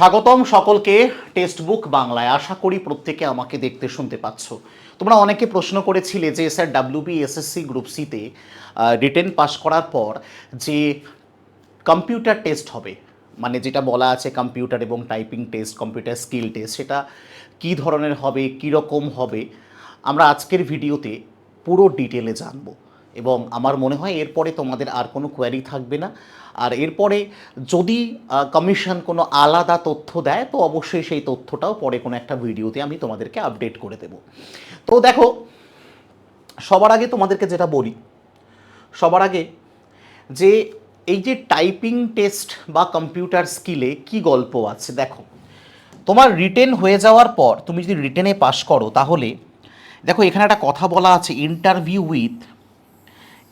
স্বাগতম সকলকে text book বাংলায়। আশা করি প্রত্যেকে আমাকে দেখতে শুনতে পাচ্ছ। তোমরা অনেকে প্রশ্ন করেছিলে যে স্যার ডাব্লিউবি এসএসসি গ্রুপ সিতে রিটেন পাস করার পর যে কম্পিউটার টেস্ট হবে মানে যেটা বলা আছে কম্পিউটার এবং typing test, computer skill test, সেটা কী ধরনের হবে কীরকম হবে, আমরা আজকের ভিডিওতে পুরো ডিটেলে জানব। এবং আমার মনে হয় এরপরে তোমাদের আর কোনো কোয়ারি থাকবে না। আর এরপরে যদি কমিশন কোনো আলাদা তথ্য দেয়, তো অবশ্যই সেই তথ্যটাও পরে কোনো একটা ভিডিওতে আমি তোমাদেরকে আপডেট করে দেব। তো দেখো, সবার আগে তোমাদেরকে যেটা বলি, সবার আগে যে এই যে টাইপিং টেস্ট বা কম্পিউটার স্কিলে কি গল্প আছে, দেখো, তোমার রিটেন হয়ে যাওয়ার পর, তুমি যদি রিটেনে পাশ করো, তাহলে, দেখো, এখানে একটা কথা বলা আছে interview with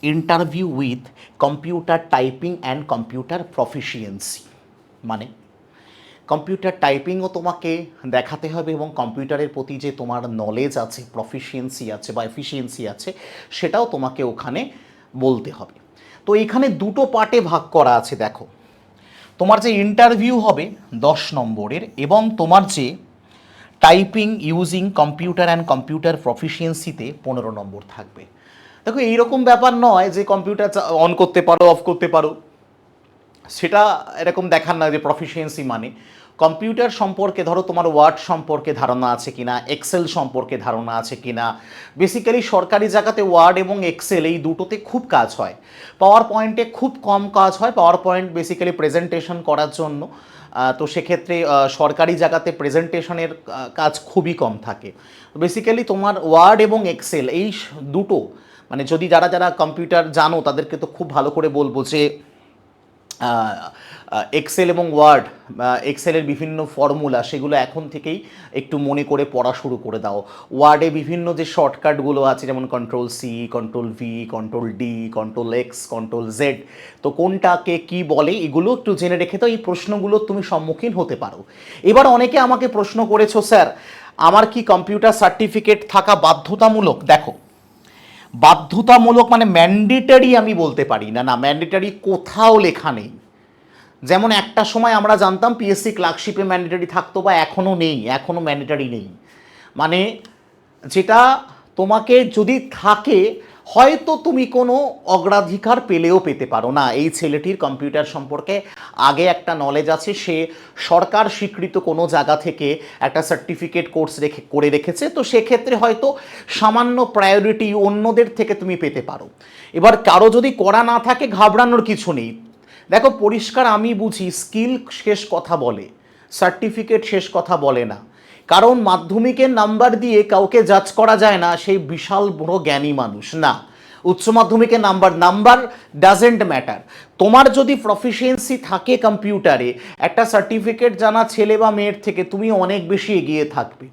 interview with computer typing and computer proficiency মানে কম্পিউটার টাইপিংও তোমাকে দেখাতে হবে এবং কম্পিউটারের প্রতি যে তোমার নলেজ আছে প্রফিসিয়েন্সি আছে বা এফিসিয়েন্সি আছে, সেটাও তোমাকে ওখানে বলতে হবে। তো এখানে দুটো পার্টে ভাগ করা আছে, দেখো। তোমার যে ইন্টারভিউ হবে দশ নম্বরের এবং তোমার যে typing using computer and computer প্রফিসিয়েন্সিতে পনেরো নম্বর থাকবে। দেখো, এইরকম ব্যাপার নয় যে কম্পিউটার অন করতে পারো অফ করতে পারো। সেটা এরকম দেখার না যে প্রফিসিয়েন্সি মানে। কম্পিউটার সম্পর্কে ধরো, তোমার ওয়ার্ড সম্পর্কে ধারণা আছে কিনা এক্সেল সম্পর্কে ধারণা আছে কিনা। বেসিক্যালি সরকারি জায়গাতে ওয়ার্ড এবং এক্সেল এই দুটোতে খুব কাজ হয়। পাওয়ার পয়েন্টে খুব কম কাজ হয় পাওয়ার পয়েন্ট বেসিক্যালি প্রেজেন্টেশন করার জন্য। তো সেক্ষেত্রে সরকারি জায়গাতে প্রেজেন্টেশনের কাজ খুবই কম থাকে। বেসিক্যালি তোমার ওয়ার্ড এবং এক্সেল এই দুটো মানে যদি যারা যারা কম্পিউটার জানো, তাদেরকে তো খুব ভালো করে বলব যে এক্সেল এবং ওয়ার্ড এক্সেলের বিভিন্ন ফর্মুলা সেগুলো এখন থেকেই একটু মনে করে পড়া শুরু করে দাও। ওয়ার্ডে বিভিন্ন যে শর্টকাটগুলো আছে, যেমন control C control V control D control X control Z তো কোনটাকে কি বলে এগুলো একটু জেনে রেখে তো এই প্রশ্নগুলো তুমি সম্মুখীন হতে পারো। এবার অনেকে আমাকে প্রশ্ন করেছ, স্যার, আমার কি কম্পিউটার সার্টিফিকেট থাকা বাধ্যতামূলক? দেখো বাধ্যতামূলক মানে ম্যান্ডেটারি আমি বলতে পারি না না ম্যান্ডেটারি কোথাও লেখা নেই। যেমন একটা সময় আমরা জানতাম পিএসসি ক্লার্কশিপে ম্যান্ডেটারি থাকতো বা এখনও নেই এখনও ম্যান্ডেটারি নেই। মানে যেটা তোমাকে যদি থাকে হয়তো তুমি কোনো অগ্রাধিকার পেলেও পেতে পারো না। এই ছেলেটির কম্পিউটার সম্পর্কে আগে একটা নলেজ আছে, সে সরকার স্বীকৃত কোনো জায়গা থেকে একটা সার্টিফিকেট কোর্স রেখে, করে রেখেছে। তো সেক্ষেত্রে হয়তো সামান্য প্রায়োরিটি অন্যদের থেকে তুমি পেতে পারো। এবার কারও যদি করা না থাকে, ঘাবড়ানোর কিছু নেই। দেখো, পরিষ্কার আমি বুঝি স্কিল শেষ কথা বলে সার্টিফিকেট শেষ কথা বলে না। কারণ মাধ্যমিকের নাম্বার দিয়ে কাউকে জাজ করা যায় না, সেই বিশাল বড় জ্ঞানী মানুষ। না, উচ্চ মাধ্যমিকের নাম্বার নাম্বার ডাজেন্ট ম্যাটার তোমার যদি প্রফিসিয়েন্সি থাকে কম্পিউটারে একটা সার্টিফিকেট জানা ছেলে বা মেয়ের থেকে তুমি অনেক বেশি এগিয়ে থাকবে।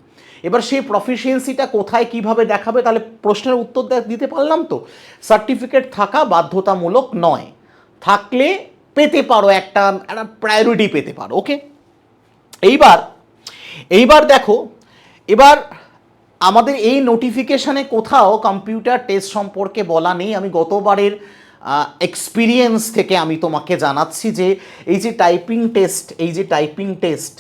এবার সেই প্রফিসিয়েন্সিটা কোথায়, কীভাবে দেখাবে, তাহলে প্রশ্নের উত্তর দিতে পারলাম তো। সার্টিফিকেট থাকা বাধ্যতামূলক নয়। থাকলে পেতে পারো একটা একটা প্রায়োরিটি পেতে পারো ওকে এইবার এইবার দেখো, এবার আমাদের এই নোটিফিকেশানে কোথাও কম্পিউটার টেস্ট সম্পর্কে বলা নেই। আমি গতবারের এক্সপিরিয়েন্স থেকে আমি তোমাকে জানাচ্ছি যে এই যে টাইপিং টেস্ট এই যে টাইপিং টেস্ট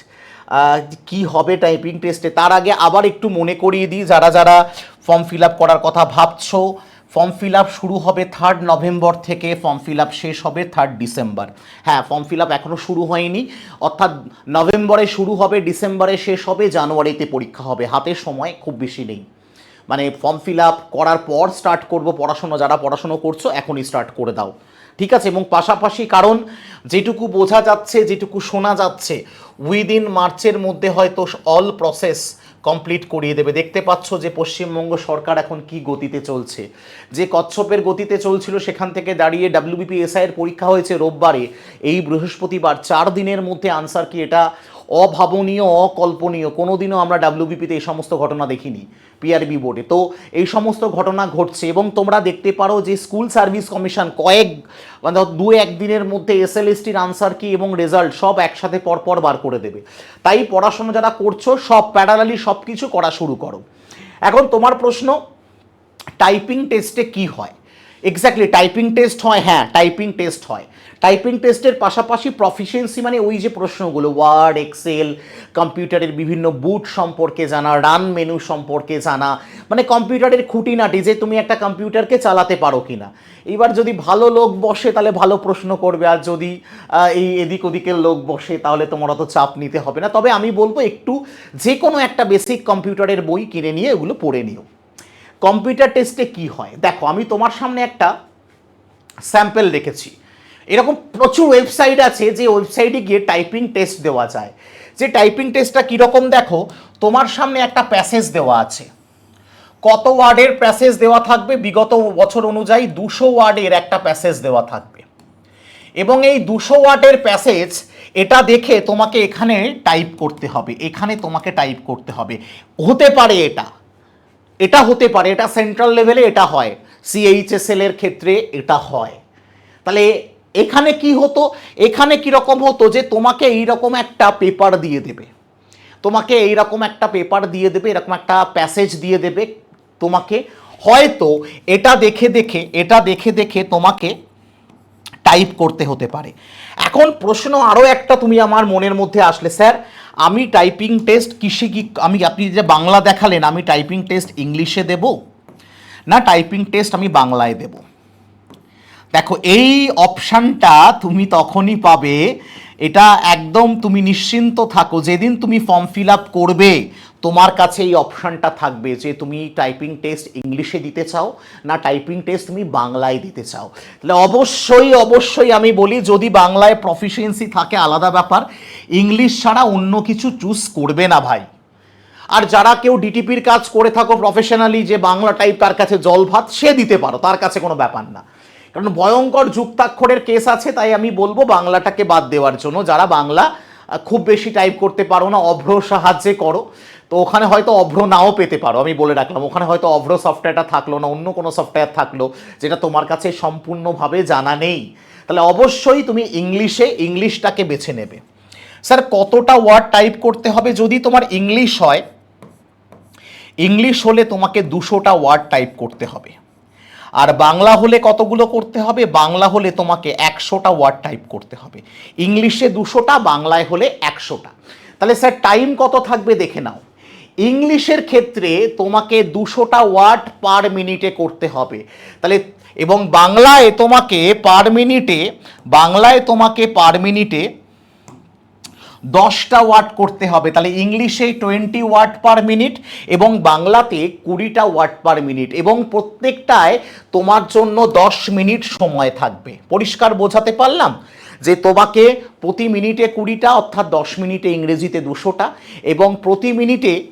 কি হবে টাইপিং টেস্টে তার আগে আবার একটু মনে করিয়ে দিই, যারা যারা ফর্ম ফিল আপ করার কথা ভাবছ ফর্ম ফিল আপ শুরু হবে থার্ড নভেম্বর থেকে ফর্ম ফিল আপ শেষ হবে থার্ড ডিসেম্বর হ্যাঁ ফর্ম ফিল আপ এখনও শুরু হয়নি। অর্থাৎ নভেম্বরে শুরু হবে ডিসেম্বরে শেষ হবে জানুয়ারিতে পরীক্ষা হবে। হাতে সময় খুব বেশি নেই। মানে ফর্ম ফিল আপ করার পর স্টার্ট করব পড়াশোনা, যারা পড়াশুনো করছ এখনই স্টার্ট করে দাও। ঠিক আছে? এবং পাশাপাশি কারণ যেটুকু বোঝা যাচ্ছে, যেটুকু শোনা যাচ্ছে উইদিন মার্চের মধ্যে হয়তো অল প্রসেস কমপ্লিট করিয়ে দেবে। দেখতে পাচ্ছ যে পশ্চিমবঙ্গ সরকার এখন কি গতিতে চলছে। যে কচ্ছপের গতিতে চলছিল সেখান থেকে দাঁড়িয়ে ডাব্লিউবিপিএসআই এর পরীক্ষা হয়েছে রোববারে। এই বৃহস্পতিবার চার দিনের মধ্যে আনসার কি এটা অভাবনীয়, অকল্পনীয়, কোনোদিনও আমরা ডাব্লিউবিপিতে এই সমস্ত ঘটনা দেখিনি পিআরবি বোর্ডে। তো এই সমস্ত ঘটনা ঘটছে এবং তোমরা দেখতে পারো যে স্কুল সার্ভিস কমিশন কয়েক মানে দু একদিনের মধ্যে এসএলএসটির আনসার কি এবং রেজাল্ট সব একসাথে পরপর বার করে দেবে। তাই পড়াশোনা যারা করছ, সব প্যারালালি সব কিছু করা শুরু করো। এখন তোমার প্রশ্ন টাইপিং টেস্টে কি হয়? এক্স্যাক্টলি টাইপিং টেস্ট হয় হ্যাঁ টাইপিং টেস্ট হয়। টাইপিং টেস্টের পাশাপাশি প্রফিসিয়েন্সি মানে ওই যে প্রশ্নগুলো ওয়ার্ড এক্সেল কম্পিউটারের বিভিন্ন বুট সম্পর্কে জানা রান মেনু সম্পর্কে জানা মানে কম্পিউটারের খুঁটিনাটি যে তুমি একটা কম্পিউটারকে চালাতে পারো কি না এবার যদি ভালো লোক বসে, তাহলে ভালো প্রশ্ন করবে, আর যদি এই এদিক ওদিকের লোক বসে, তাহলে তোমার অত চাপ নিতে হবে না। তবে আমি বলব, একটু যে কোনো একটা বেসিক কম্পিউটারের বই কিনে নিয়ে এগুলো পড়ে নিও। কম্পিউটার টেস্টে কি হয়? দেখো, আমি তোমার সামনে একটা স্যাম্পেল রেখেছি। এরকম প্রচুর ওয়েবসাইট আছে যে ওয়েবসাইটে গিয়ে টাইপিং টেস্ট দেওয়া যায়। যে টাইপিং টেস্টটা কীরকম দেখো, তোমার সামনে একটা প্যাসেজ দেওয়া আছে। কত ওয়ার্ডের প্যাসেজ দেওয়া থাকবে, বিগত বছর অনুযায়ী দুশো ওয়ার্ডের একটা প্যাসেজ দেওয়া থাকবে। এবং এই দুশো ওয়ার্ডের প্যাসেজ এটা দেখে তোমাকে এখানে টাইপ করতে হবে, এখানে তোমাকে টাইপ করতে হবে। হতে পারে এটা। এটা হতে পারে, এটা সেন্ট্রাল লেভেলে এটা হয়। সিএইচএসএল এর ক্ষেত্রে এটা হয়। তাহলে এখানে কি হতো? এখানে কি রকম হতো যে তোমাকে এইরকম একটা পেপার দিয়ে দেবে। তোমাকে এইরকম একটা পেপার দিয়ে দেবে, এরকম একটা প্যাসেজ দিয়ে দেবে তোমাকে। হয়তো এটা দেখে দেখে, এটা দেখে দেখে তোমাকে টাইপ করতে হতে পারে। এখন প্রশ্ন আরও একটা তুমি আমার মনের মধ্যে আসলে, স্যার, আমি টাইপিং টেস্ট কিসে কি, আমি আপনি যে বাংলা দেখালেন, আমি টাইপিং টেস্ট ইংলিশে দেব? না টাইপিং টেস্ট আমি বাংলায় দেব? দেখো, এই অপশানটা তুমি তখনই পাবে। এটা একদম তুমি নিশ্চিন্ত থাকো, যেদিন তুমি ফর্ম ফিল আপ করবে, তোমার কাছে এই অপশানটা থাকবে যে তুমি টাইপিং টেস্ট ইংলিশে দিতে চাও, না টাইপিং টেস্ট তুমি বাংলায় দিতে চাও। তাহলে অবশ্যই অবশ্যই আমি বলি, যদি বাংলায় প্রফিসিয়েন্সি থাকে, আলাদা ব্যাপার। ইংলিশ ছাড়া অন্য কিছু চুজ করবে না ভাই। আর যারা কেউ ডিটিপির কাজ করে থাকো প্রফেশনালি যে বাংলা টাইপ তার কাছে জল ভাত, সে দিতে পারো, তার কাছে কোনো ব্যাপার না। কারণ ভয়ঙ্কর যুক্তাক্ষরের কেস আছে, তাই আমি বলব বাংলাটাকে বাদ দেওয়ার জন্য। যারা বাংলা খুব বেশি টাইপ করতে পারো না, অভ্র সাহায্যে করো। তো ওখানে হয়তো অভ্র নাও পেতে পারো, আমি বলে রাখলাম। ওখানে হয়তো অভ্র সফটওয়্যারটা থাকল না, অন্য কোনো সফটওয়্যার থাকল, যেটা তোমার কাছে সম্পূর্ণভাবে জানা নেই। তাহলে অবশ্যই তুমি ইংলিশে ইংলিশটাকে বেছে নেবে। স্যার, কতটা ওয়ার্ড টাইপ করতে হবে? যদি তোমার ইংলিশ হয়, ইংলিশ হলে তোমাকে দুশোটা ওয়ার্ড টাইপ করতে হবে। আর বাংলা হলে কতগুলো করতে হবে? বাংলা হলে তোমাকে একশোটা ওয়ার্ড টাইপ করতে হবে। ইংলিশে দুশোটা, বাংলায় হলে একশোটা। তাহলে স্যার, টাইম কত থাকবে দেখে নাও। ইংলিশের ক্ষেত্রে তোমাকে দুশোটা ওয়ার্ড পার মিনিটে করতে হবে। তাহলে, এবং বাংলায় তোমাকে পার মিনিটে, বাংলায় তোমাকে পার মিনিটে দশটা ওয়ার্ড করতে হবে। তাহলে ইংলিশে টোয়েন্টি ওয়ার্ড পার মিনিট এবং বাংলাতে কুড়িটা ওয়ার্ড পার মিনিট এবং প্রত্যেকটায় তোমার জন্য দশ মিনিট সময় থাকবে। পরিষ্কার বোঝাতে পারলাম? যে তোমাকে প্রতি মিনিটে কুড়িটা অর্থাৎ দশ মিনিটে ইংরেজিতে দুশোটা এবং প্রতি মিনিটে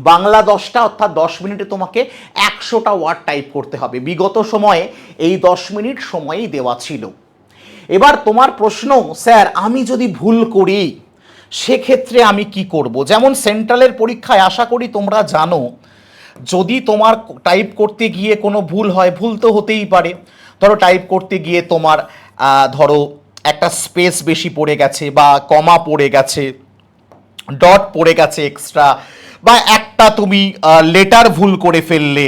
বাংলা দশটা অর্থাৎ দশ মিনিটে তোমাকে একশোটা ওয়ার্ড টাইপ করতে হবে। বিগত সময়ে এই দশ মিনিট সময়ই দেওয়া ছিল। এবার তোমার প্রশ্ন, স্যার, আমি যদি ভুল করি, সেক্ষেত্রে আমি কি করব? যেমন সেন্ট্রালের পরীক্ষায় আশা করি তোমরা জানো, যদি তোমার টাইপ করতে গিয়ে কোনো ভুল হয়, ভুল তো হতেই পারে। ধরো টাইপ করতে গিয়ে তোমার ধরো একটা স্পেস বেশি পড়ে গেছে বা কমা পড়ে গেছে, ডট পড়ে গেছে এক্সট্রা, বা একটা তুমি লেটার ভুল করে ফেললে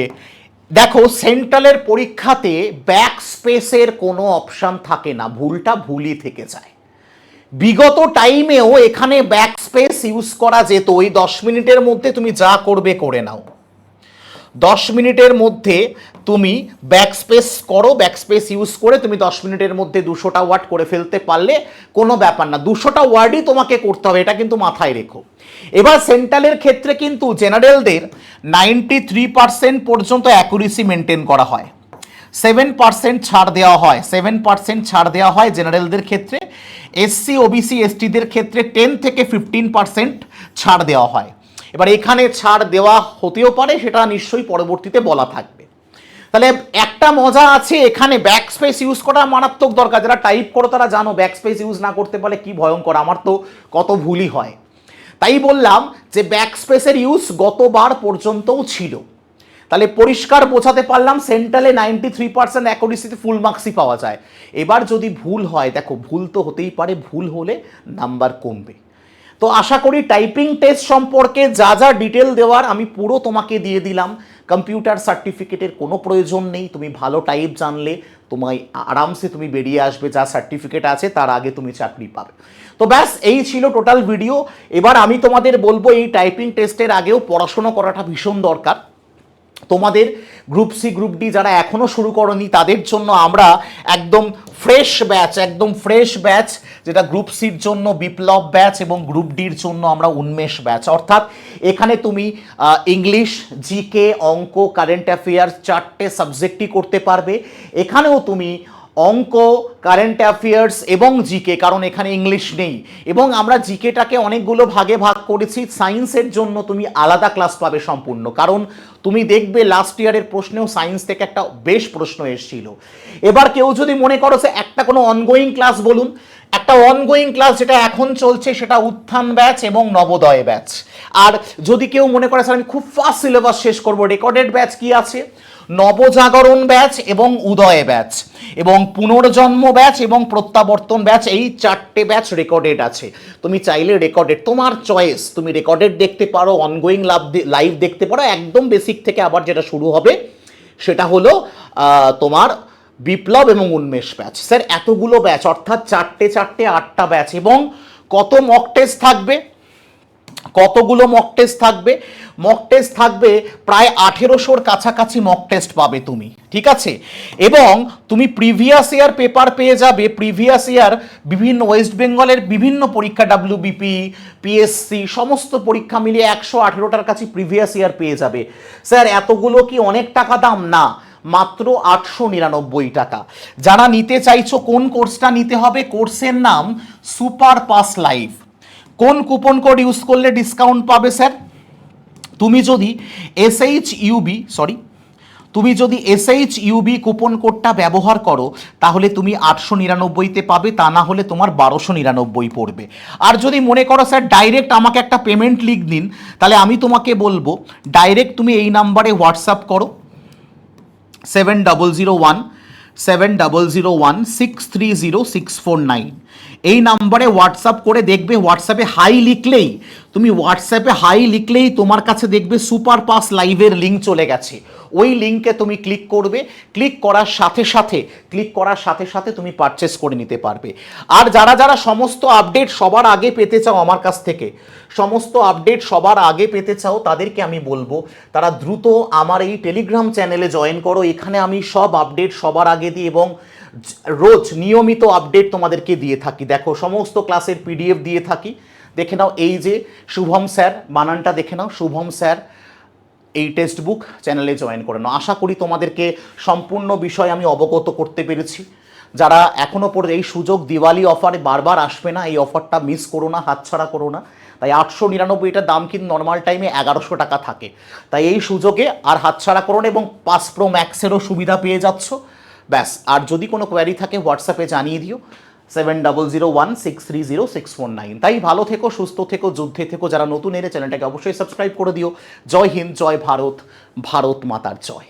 দেখো, সেন্ট্রালের পরীক্ষাতে ব্যাক স্পেসের কোনো অপশান থাকে না, ভুলটা ভুলই থেকে যায়। বিগত টাইমেও এখানে ব্যাক স্পেস ইউজ করা যেত, ওই দশ মিনিটের মধ্যে তুমি যা করবে করে নাও। দশ মিনিটের মধ্যে তুমি ব্যাক স্পেস করো ব্যাক স্পেস ইউজ করে তুমি দশ মিনিটের মধ্যে দুশোটা ওয়ার্ড করে ফেলতে পারলে কোনো ব্যাপার না। দুশোটা ওয়ার্ডই তোমাকে করতে হবে, এটা কিন্তু মাথায় রেখো। এবার সেন্ট্রালের ক্ষেত্রে কিন্তু জেনারেলদের নাইনটি থ্রি পার্সেন্ট পর্যন্ত অ্যাকুরেসি মেনটেন করা হয়। সেভেন পার্সেন্ট ছাড় দেওয়া হয় সেভেন পার্সেন্ট ছাড় দেওয়া হয় জেনারেলদের ক্ষেত্রে। এসসি ওবিসি এসটিদের ক্ষেত্রে টেন থেকে ফিফটিন পার্সেন্ট ছাড় দেওয়া হয়। এবার এখানে ছাড় দেওয়া হতেও পারে, সেটা নিশ্চয়ই পরবর্তীতে বলা থাকবে। তাহলে একটা মজা আছে, এখানে ব্যাক স্পেস ইউজ করা মারাত্মক দরকার। যারা টাইপ করো তারা জানো ব্যাক স্পেস ইউজ না করতে পারলে কি ভয়ঙ্কর, আমার তো কত ভুলই হয়। তাই বললাম যে ব্যাক স্পেসের ইউজ গতবার পর্যন্তও ছিল। তাহলে পরিষ্কার বোঝাতে পারলাম সেন্ট্রালে নাইনটি থ্রি পার্সেন্ট অ্যাকুরেসিতে ফুল মার্কসই পাওয়া যায়। এবার যদি ভুল হয়, দেখো, ভুল তো হতেই পারে, ভুল হলে নাম্বার কমবে। তো আশা করি টাইপিং টেস্ট সম্পর্কে যা যা ডিটেল দেওয়ার আমি পুরো তোমাকে দিয়ে দিলাম। কম্পিউটার সার্টিফিকেটের কোনো প্রয়োজন নেই, তুমি ভালো টাইপ জানলে তোমায় আরামসে তুমি বেরিয়ে আসবে, যা সার্টিফিকেট আছে তার আগে তুমি চাকরি পাবে। তো ব্যাস, এই ছিল টোটাল ভিডিও এবার আমি তোমাদের বলব, এই টাইপিং টেস্টের আগেও পড়াশোনা করাটা ভীষণ দরকার। তোমাদের গ্রুপ সি গ্রুপ ডি যারা এখনও শুরু করনি, তাদের জন্য আমরা একদম ফ্রেশ ব্যাচ একদম ফ্রেশ ব্যাচ যেটা গ্রুপ সির জন্য, বিপ্লব ব্যাচ এবং গ্রুপ ডির জন্য আমরা উন্মেষ ব্যাচ অর্থাৎ এখানে তুমি ইংলিশ জিকে অঙ্ক কারেন্ট অ্যাফেয়ার্স চারটে সাবজেক্টই করতে পারবে। এখানেও তুমি অঙ্ক কারেন্ট অ্যাফেয়ার্স এবং জিকে কারণ এখানে ইংলিশ নেই। এবং আমরা জিকেটাকে অনেকগুলো ভাগে ভাগ করেছি সায়েন্সের জন্য তুমি আলাদা ক্লাস পাবে সম্পূর্ণ। কারণ তুমি দেখবে লাস্ট ইয়ারের প্রশ্নেও সায়েন্স থেকে একটা বেশ প্রশ্ন এসেছিল। এবার কেউ যদি মনে করো যে একটা কোনো অনগোয়িং ক্লাস বলুন, একটা অনগোয়িং ক্লাস যেটা এখন চলছে সেটা উত্থান ব্যাচ এবং নবোদয় ব্যাচ আর যদি কেউ মনে করে, স্যার, আমি খুব ফাস্ট সিলেবাস শেষ করব রেকর্ডেড ব্যাচ কি আছে? নবজাগরণ ব্যাচ এবং উদয় ব্যাচ এবং পুনর্জন্ম ব্যাচ এবং প্রত্যাবর্তন ব্যাচ, এই চারটে ব্যাচ রেকর্ডেড আছে। তুমি চাইলে রেকর্ডেড তোমার চয়েস তুমি রেকর্ডেড দেখতে পারো অনগোয়িং লাভ লাইভ দেখতে পারো, একদম বেসিক থেকে আবার যেটা শুরু হবে, সেটা হলো তোমার বিপ্লব এবং উন্মেষ ব্যাচ। স্যার এতগুলো ব্যাচ, অর্থাৎ চারটে চারটে আটটা ব্যাচ এবং কত মক টেস্ট থাকবে? কতগুলো মক টেস্ট থাকবে? মক টেস্ট থাকবে প্রায় আঠেরোশোর কাছাকাছি মক টেস্ট পাবে তুমি, ঠিক আছে? এবং তুমি প্রিভিয়াস ইয়ার পেপার পেয়ে যাবে। প্রিভিয়াস ইয়ার বিভিন্ন ওয়েস্ট বেঙ্গলের বিভিন্ন পরীক্ষা ডাব্লিউবিপি পিএসসি সমস্ত পরীক্ষা মিলিয়ে একশো আঠেরোটার কাছে প্রিভিয়াস ইয়ার পেয়ে যাবে। স্যার এতগুলো কি অনেক টাকা দাম? না, মাত্র আটশো নিরানব্বই টাকা। যারা নিতে চাইছো, কোন কোর্সটা নিতে হবে? কোর্সের নাম সুপার পাস লাইভ কোন কুপন কোড ইউজ করলে ডিসকাউন্ট পাবে, স্যার? তুমি যদি এস এসএইচ ইউবি সরি তুমি যদি এস এসএইচ ইউবি কুপন কোডটা ব্যবহার করো, তাহলে তুমি আটশো নিরানব্বইতে পাবে, তা না হলে তোমার বারোশো নিরানব্বই পড়বে। আর যদি মনে করো, স্যার ডাইরেক্ট আমাকে একটা পেমেন্ট লিখ দিন, তাহলে আমি তোমাকে বলব ডাইরেক্ট তুমি এই নাম্বারে হোয়াটসঅ্যাপ করো seven double zero one seven double zero one six three zero six four nine এই নাম্বারে হোয়াটসঅ্যাপ করে দেখবে হোয়াটসঅ্যাপে হাই লিখলেই, তুমি হোয়াটসঅ্যাপে হাই লিখলেই তোমার কাছে দেখবে সুপার পাস লাইভের লিঙ্ক চলে গেছে। ওই লিঙ্কে তুমি ক্লিক করবে। ক্লিক করার সাথে সাথে, ক্লিক করার সাথে সাথে তুমি পারচেস করে নিতে পারবে। আর যারা যারা সমস্ত আপডেট সবার আগে পেতে চাও আমার কাছ থেকে, সমস্ত আপডেট সবার আগে পেতে চাও, তাদেরকে আমি বলব, তারা দ্রুত আমার এই টেলিগ্রাম চ্যানেলে জয়েন করো। এখানে আমি সব আপডেট সবার আগে দিই এবং রোজ নিয়মিত আপডেট তোমাদেরকে দিয়ে থাকি। দেখো, সমস্ত ক্লাসের পিডিএফ দিয়ে থাকি। দেখে নাও, এই যে শুভম স্যার বানানটা দেখে নাও। শুভম স্যার এই টেক্সট বুক চ্যানেলে জয়েন করে নাও। আশা করি তোমাদেরকে সম্পূর্ণ বিষয় আমি অবগত করতে পেরেছি। যারা এখনও পর্যন্ত এই সুযোগ দিওয়ালি অফারে বারবার আসবে না, এই অফারটা মিস করো না, হাতছাড়া করো না। তাই আটশো নিরানব্বইটার দাম কিন্তু নর্মাল টাইমে এগারোশো টাকা থাকে। তাই এই সুযোগে আর হাতছাড়া করো না এবং পাঁচ প্রো ম্যাক্সেরও সুবিধা পেয়ে যাচ্ছ। ব্যাস, আর যদি কোনো কোয়ারি থাকে হোয়াটসঅ্যাপে জানিয়ে দিও। Seven double zero one six three zero six four nine তাই ভালো থেকো, সুস্থ থেকো, যুদ্ধে থেকো। যারা নতুন এলে চ্যানেলটাকে অবশ্যই সাবস্ক্রাইব করে দিও। জয় হিন্দ, জয় ভারত ভারত মাতার জয়।